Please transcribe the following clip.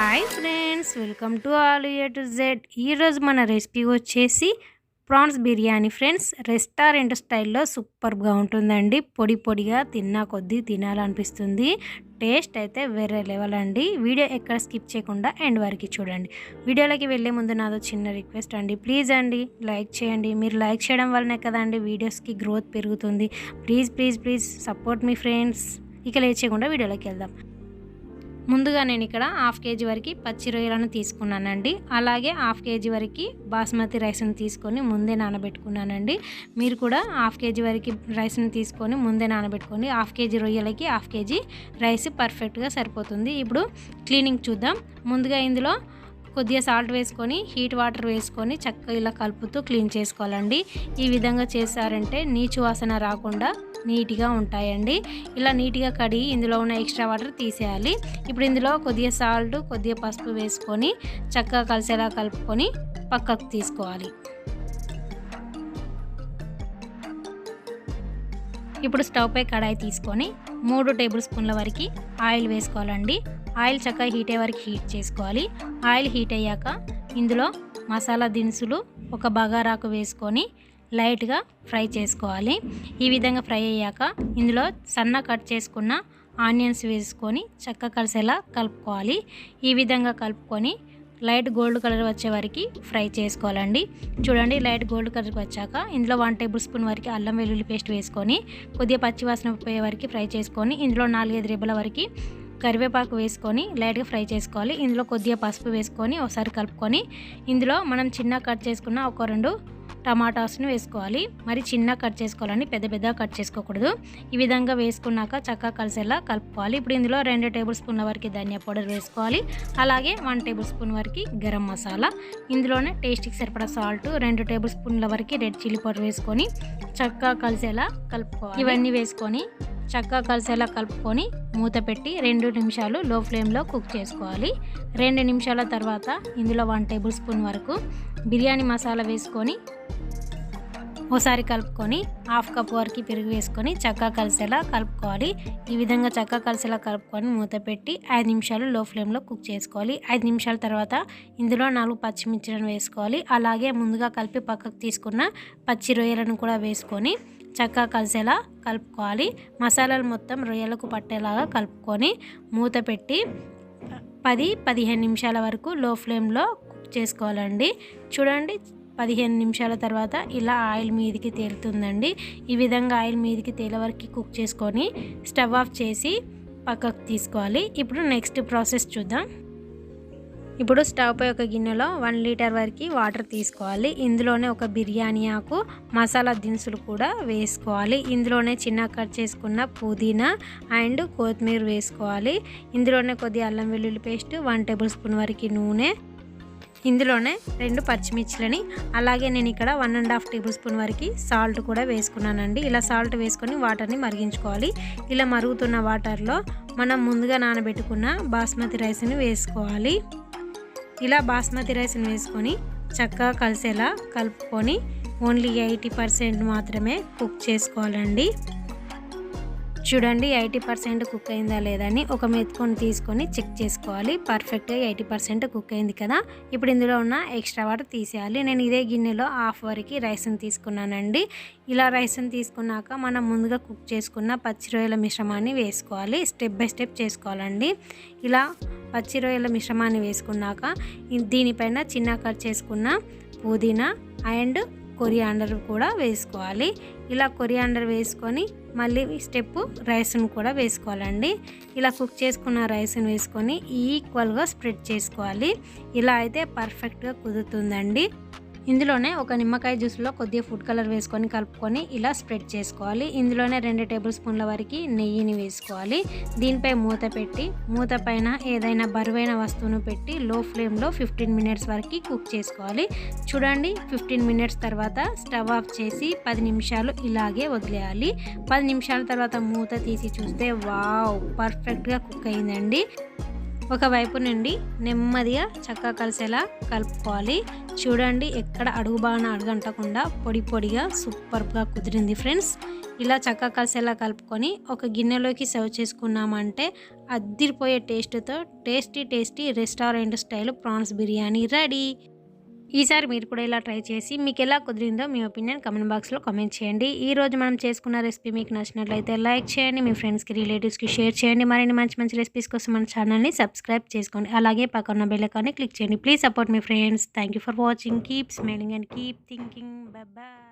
Hi friends welcome to all A to Z ఈరోజు మన recipe వచ్చేసి ప్రాన్స్ బిర్యానీ ఫ్రెండ్స్ రెస్టారెంట్ స్టైల్లో సూపర్గా ఉంటుందండి. పొడి పొడిగా తిన్నా కొద్దీ తినాలనిపిస్తుంది. టేస్ట్ అయితే వేరే లెవెల్ అండి. వీడియో ఎక్కడ స్కిప్ చేయకుండా ఎండ్ వరకు చూడండి. వీడియోలోకి వెళ్ళే ముందు నాదో చిన్న రిక్వెస్ట్ అండి. ప్లీజ్ అండి లైక్ చేయండి. మీరు లైక్ చేయడం వల్లనే కదండి వీడియోస్కి గ్రోత్ పెరుగుతుంది. ప్లీజ్ ప్లీజ్ ప్లీజ్ సపోర్ట్ మీ ఫ్రెండ్స్ ఇక లేచేయకుండా వీడియోలోకి వెళ్దాం. ముందుగా నేను ఇక్కడ హాఫ్ కేజీ వరకు పచ్చి రొయ్యలను తీసుకున్నానండి. అలాగే హాఫ్ కేజీ వరకు బాస్మతి రైస్ని తీసుకొని ముందే నానబెట్టుకున్నానండి. మీరు కూడా హాఫ్ కేజీ వరకు రైస్ని తీసుకొని ముందే నానబెట్టుకోండి హాఫ్ కేజీ రొయ్యలకి హాఫ్ కేజీ రైస్ పర్ఫెక్ట్గా సరిపోతుంది. ఇప్పుడు క్లీనింగ్ చూద్దాం. ముందుగా ఇందులో కొద్దిగా సాల్ట్ వేసుకొని హీట్ వాటర్ వేసుకొని చక్కగా ఇలా కలుపుతూ క్లీన్ చేసుకోవాలండి. ఈ విధంగా చేశారంటే నీచు వాసన రాకుండా నీట్గా ఉంటాయండి. ఇలా నీట్గా కడిగి ఇందులో ఉన్న ఎక్స్ట్రా వాటర్ తీసేయాలి. ఇప్పుడు ఇందులో కొద్దిగా సాల్ట్ కొద్దిగా పసుపు వేసుకొని చక్కగా కలిసేలా కలుపుకొని పక్కకు తీసుకోవాలి. ఇప్పుడు స్టవ్ పై కడాయి తీసుకొని మూడు టేబుల్ స్పూన్ల వరకు ఆయిల్ వేసుకోవాలండి. ఆయిల్ చక్కగా హీట్ అయ్యే వరకు హీట్ చేసుకోవాలి. ఆయిల్ హీట్ అయ్యాక ఇందులో మసాలా దినుసులు ఒక బగారాకు వేసుకొని లైట్గా ఫ్రై చేసుకోవాలి. ఈ విధంగా ఫ్రై అయ్యాక ఇందులో సన్న కట్ చేసుకున్న ఆనియన్స్ వేసుకొని చక్క కలిసేలా కలుపుకోవాలి. ఈ విధంగా కలుపుకొని లైట్ గోల్డ్ కలర్ వచ్చే వరకు ఫ్రై చేసుకోవాలండి. చూడండి లైట్ గోల్డ్ కలర్కి వచ్చాక ఇందులో వన్ టేబుల్ స్పూన్ వరకు అల్లం వెల్లుల్లి పేస్ట్ వేసుకొని కొద్దిగా పచ్చివాసన పోయే వరకు ఫ్రై చేసుకొని ఇందులో నాలుగైదు రిబ్బల వరకు కరివేపాకు వేసుకొని లైట్గా ఫ్రై చేసుకోవాలి. ఇందులో కొద్దిగా పసుపు వేసుకొని ఒకసారి కలుపుకొని ఇందులో మనం చిన్న కట్ చేసుకున్న ఒక రెండు టమాటాస్ని వేసుకోవాలి. మరి చిన్న కట్ చేసుకోవాలని పెద్ద పెద్ద కట్ చేసుకోకూడదు. ఈ విధంగా వేసుకున్నాక చక్కగా కలిసేలా కలుపుకోవాలి. ఇప్పుడు ఇందులో రెండు టేబుల్ స్పూన్ల వరకు ధనియా పౌడర్ వేసుకోవాలి. అలాగే వన్ టేబుల్ స్పూన్ వరకు గరం మసాలా. ఇందులోనే టేస్ట్కి సరిపడా సాల్ట్ రెండు టేబుల్ స్పూన్ల వరకు రెడ్ చిల్లీ పౌడర్ వేసుకొని చక్కగా కలిసేలా కలుపుకోవాలి. ఇవన్నీ వేసుకొని చక్కగా కలిసేలా కలుపుకొని మూత పెట్టి రెండు నిమిషాలు లో ఫ్లేమ్లో కుక్ చేసుకోవాలి. రెండు నిమిషాల తర్వాత ఇందులో వన్ టేబుల్ స్పూన్ వరకు బిర్యానీ మసాలా వేసుకొని ఓసారి కలుపుకొని హాఫ్ కప్ వరకు పెరుగు వేసుకొని చక్కగా కలిసేలా కలుపుకోవాలి. ఈ విధంగా చక్కగా కలిసేలా కలుపుకొని మూత పెట్టి ఐదు నిమిషాలు లో ఫ్లేమ్లో కుక్ చేసుకోవాలి. ఐదు నిమిషాల తర్వాత ఇందులో నాలుగు పచ్చిమిర్చిలను వేసుకోవాలి. అలాగే ముందుగా కలిపి పక్కకు తీసుకున్న పచ్చి రొయ్యలను కూడా వేసుకొని చక్కగా కలిసేలా కలుపుకోవాలి. మసాలాలు మొత్తం రొయ్యలకు పట్టేలాగా కలుపుకొని మూత పెట్టి పది పదిహేను నిమిషాల వరకు లో ఫ్లేమ్లో కుక్ చేసుకోవాలండి. చూడండి పదిహేను నిమిషాల తర్వాత ఇలా ఆయిల్ మీదికి తేలుతుందండి. ఈ విధంగా ఆయిల్ మీదికి తేలే వరకు కుక్ చేసుకొని స్టవ్ ఆఫ్ చేసి పక్కకు తీసుకోవాలి. ఇప్పుడు నెక్స్ట్ ప్రాసెస్ చూద్దాం. ఇప్పుడు స్టవ్ పై ఒక గిన్నెలో వన్ లీటర్ వరకు వాటర్ తీసుకోవాలి. ఇందులోనే ఒక బిర్యానీ ఆకు మసాలా దినుసులు కూడా వేసుకోవాలి. ఇందులోనే చిన్న కట్ చేసుకున్న పుదీనా అండ్ కొత్తిమీర వేసుకోవాలి. ఇందులోనే కొద్దిగా అల్లం వెల్లుల్లి పేస్ట్ వన్ టేబుల్ స్పూన్ వరకు నూనె ఇందులోనే రెండు పచ్చిమిర్చిలని అలాగే నేను ఇక్కడ one and half tablespoon వరకు సాల్ట్ కూడా వేసుకున్నానండి. ఇలా సాల్ట్ వేసుకొని వాటర్ని మరిగించుకోవాలి. ఇలా మరుగుతున్న వాటర్లో మనం ముందుగా నానబెట్టుకున్న బాస్మతి రైస్ని వేసుకోవాలి. ఇలా బాస్మతి రైస్ని వేసుకొని చక్కగా కలిసేలా కలుపుకొని ఓన్లీ ఎయిటీ పర్సెంట్ మాత్రమే కుక్ చేసుకోవాలండి. చూడండి ఎయిటీ పర్సెంట్ కుక్ అయిందా లేదని ఒక మెతుకొని తీసుకొని చెక్ చేసుకోవాలి. పర్ఫెక్ట్గా ఎయిటీ పర్సెంట్ కుక్ అయింది కదా. ఇప్పుడు ఇందులో ఉన్న ఎక్స్ట్రా వాటర్ తీసేయాలి. నేను ఇదే గిన్నెలో హాఫ్ వరకు రైస్ని తీసుకున్నానండి. ఇలా రైస్ని తీసుకున్నాక మనం ముందుగా కుక్ చేసుకున్న పచ్చి రొయ్యల మిశ్రమాన్ని వేసుకోవాలి. స్టెప్ బై స్టెప్ చేసుకోవాలండి. ఇలా పచ్చి రొయ్యల మిశ్రమాన్ని వేసుకున్నాక దీనిపైన చిన్న కట్ చేసుకున్న పుదీనా అండ్ కొరియాండర్ కూడా వేసుకోవాలి. ఇలా కొరియాండర్ వేసుకొని మళ్ళీ స్టెప్ రైస్ను కూడా వేసుకోవాలండి. ఇలా కుక్ చేసుకున్న రైస్ను వేసుకొని ఈక్వల్గా స్ప్రెడ్ చేసుకోవాలి. ఇలా అయితే పర్ఫెక్ట్గా కుదురుతుందండి. ఇందులోనే ఒక నిమ్మకాయ జ్యూస్లో కొద్దిగా ఫుడ్ కలర్ వేసుకొని కలుపుకొని ఇలా స్ప్రెడ్ చేసుకోవాలి. ఇందులోనే రెండు టేబుల్ స్పూన్ల వరకు నెయ్యిని వేసుకోవాలి. దీనిపై మూత పెట్టి మూత పైన ఏదైనా బరువైన వస్తువును పెట్టి లో ఫ్లేమ్లో ఫిఫ్టీన్ మినిట్స్ వరకు కుక్ చేసుకోవాలి. చూడండి ఫిఫ్టీన్ మినిట్స్ తర్వాత స్టవ్ ఆఫ్ చేసి పది నిమిషాలు ఇలాగే వదిలేయాలి. పది నిమిషాల తర్వాత మూత తీసి చూస్తే వావ్ పర్ఫెక్ట్గా కుక్ అయిందండి. ఒకవైపు నుండి నెమ్మదిగా చక్కగా కలిసేలా కలుపుకోవాలి. చూడండి ఎక్కడ అడుగు బాగా అడుగంటకుండా పొడి పొడిగా సూపర్గా కుదిరింది ఫ్రెండ్స్. ఇలా చక్కగా కలిసేలా కలుపుకొని ఒక గిన్నెలోకి సర్వ్ చేసుకున్నామంటే అద్దిరిపోయే టేస్ట్తో tasty tasty restaurant style prawns biryani ready. ఈసారి మీరు కూడా ఇలా ట్రై చేసి మీకు ఎలా కుదిరిందో మీ ఒపీనియన్ కమెంట్ బాక్స్లో కామెంట్ చేయండి. ఈ రోజు మనం చేసుకున్న రెసిపీ మీకు నచ్చినట్లయితే లైక్ చేయండి మీ ఫ్రెండ్స్కి రిలేటివ్స్కి షేర్ చేయండి. మరిన్ని మంచి మంచి రెసిపీస్ కోసం మన ఛానల్ని సబ్స్క్రైబ్ చేసుకోండి. అలాగే పక్కన బెల్లకాన్ని క్లిక్ చేయండి. Please support me friends. Thank you for watching. Keep smiling and keep thinking. Bye.